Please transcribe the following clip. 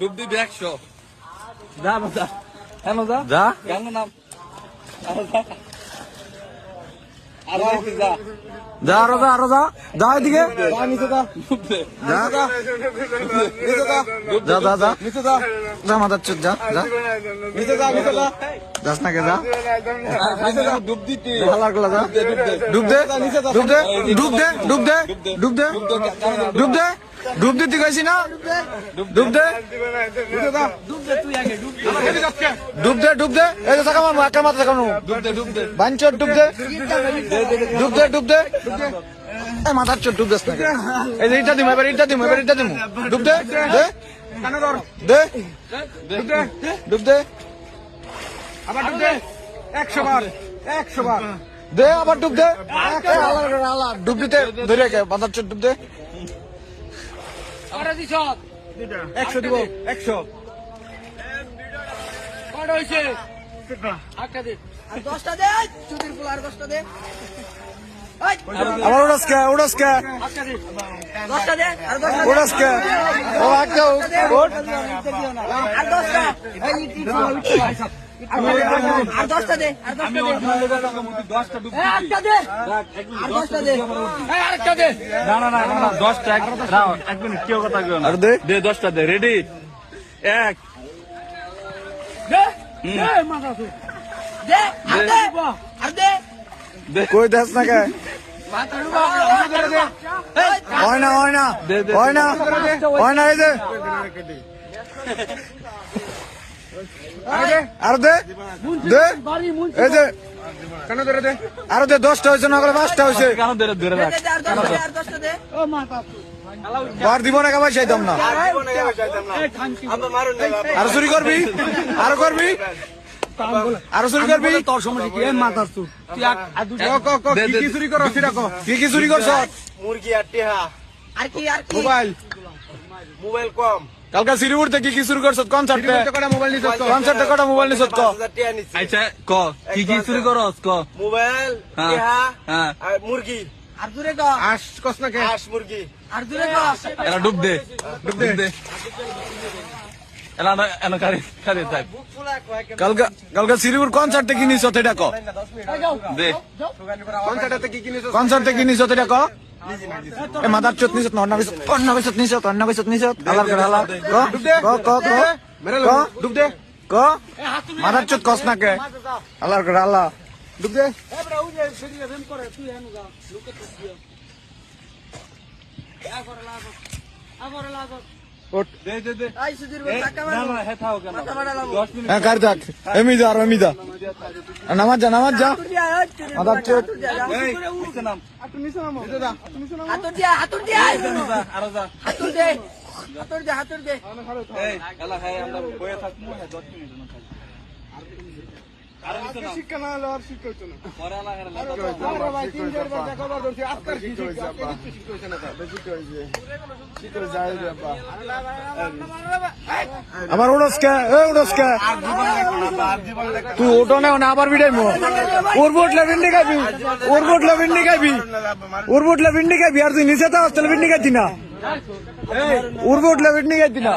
ডুব দিবি একশো যা যা কেন যা? যা। গাঙ্গ নাম আরও যা। আরও যা। যা। আরও যা যা। যা এদিকে। যা যা। যা। যা। যা। মাথার চোখ যা যা। যাস না কে যা ডুব দিতি হালারগুলা যা ডুব দে ডুব দে ডুব দে ডুব দে ডুব দে ডুব দে ডুব দিতে গেছি না ডুব দে ডুব দে ডুব দে এই টাকা মারবো একটা মাথা মারবো ডুব দে ডুব দে বাঞ্চর ডুব দে ডুব দে ডুব দে মাথার চোট ডুব দেস না এই যে ইটা দিমু এবার ইটা দিমু এবার ইটা দিমু ডুব দে দে দে ডুব দে আবার ডুব দে একশো বার একশো বার দে আবার ডুব দে আলা ডুব দিতে ধরে কে মাথার চোট ডুব দে একশো দিব একশো দে আর দশটা দে ওই, আবার উড়াস কে উড়াস কে দশটা দে আর দশটা দে উড়াস কে ও আর দশটা আর দশটা দে আর দশটা দে। দশটা ডুব এই, আটটা দে। আর দশটা দে। আরেকটা দে। না না না না, না দশটা এক মিনিট কেউ কথা কেউ আর দে। দে দশটা দে রেডি? এক। দে দে দে কই দেস না কে? হয় না হয় না। দে, দে। হয় না। হয় না এই যে। আর দে দে এই যে কেন ধরে দে? আরও দে দশটা হয়েছে না করে পাঁচটা হয়েছে। কেন ধরে ধরে রাখ। দিব না কামাই চাইতাম না। আর চুরি করবি? আরও করবি? আরও চুরি করবি? তোর সমস্যা কি? মাথার চুপ ক ক কি চুরি করো সেটা কি কি চুরি করছ? মুরগি আর টেহা। আর কি আর কি? মোবাইল। মোবাইল কম। কালকা সিরিপুরতে কি কি চুরি করছ কনসার্টে কটা মোবাইল কনসার্টে কটা মোবাইল নিছ? ক। পাঁচ হাজার টেহা নিচ্ছি আচ্ছা ক। কি কি চুরি করস? ক। মোবাইল হ্যাঁ, টেহা হ্যাঁ। আর মুরগি। আর দূরে গ আস কস না কে? হাঁস মুরগি। আর দূরে গ এলা ডুব দে ডুব দে এলা না এলা কারি কারি থাক কালকা কালকা সিরিপুর কনসার্টে কি সেটা ক। দে। কনসার্টে ক? এ মাদার চোত নিছ অন্য কিছু অন্য কিছু নিছ অন্য কিছু নিছ আলার করে আলা ক ক ক ক ডুব দে। ক মাদার চোত কস না কে আলার করে আলা ডুব দে। দে দে দে আই সুধীর বল টাকা না না হে থাও কেন? টাকা মারালাম দশ মিনিট। হ্যাঁ কার থাক। এমি যা আর এমি যা নামাজ যা নামাজ যা। মাদার চোত। এই নিচে নাম হাতুর দিয়া হাতুর দিয়া। আরও যা হাতুর দে। হাতুর দে হাতুর দে এই এলা খাই আমরা বইয়ে থাকব হ্যাঁ দশ মিনিট না খাই আরও নিচে নাম শিক্ষা না হলে আর শিক্ষা হইতো না। কে তুই ওটো না না আবার বিড়াই ওর বোটলে ভিন্ডি খাবি ওর বোটলে ভিন্ডি খাবি ওর বোটলে ভিন্ডি খাবি আর তুই নিচে তো তাহলে ভিন্ডি খাইতি না। ওর বোটলে ভিন্ডি খাইতি না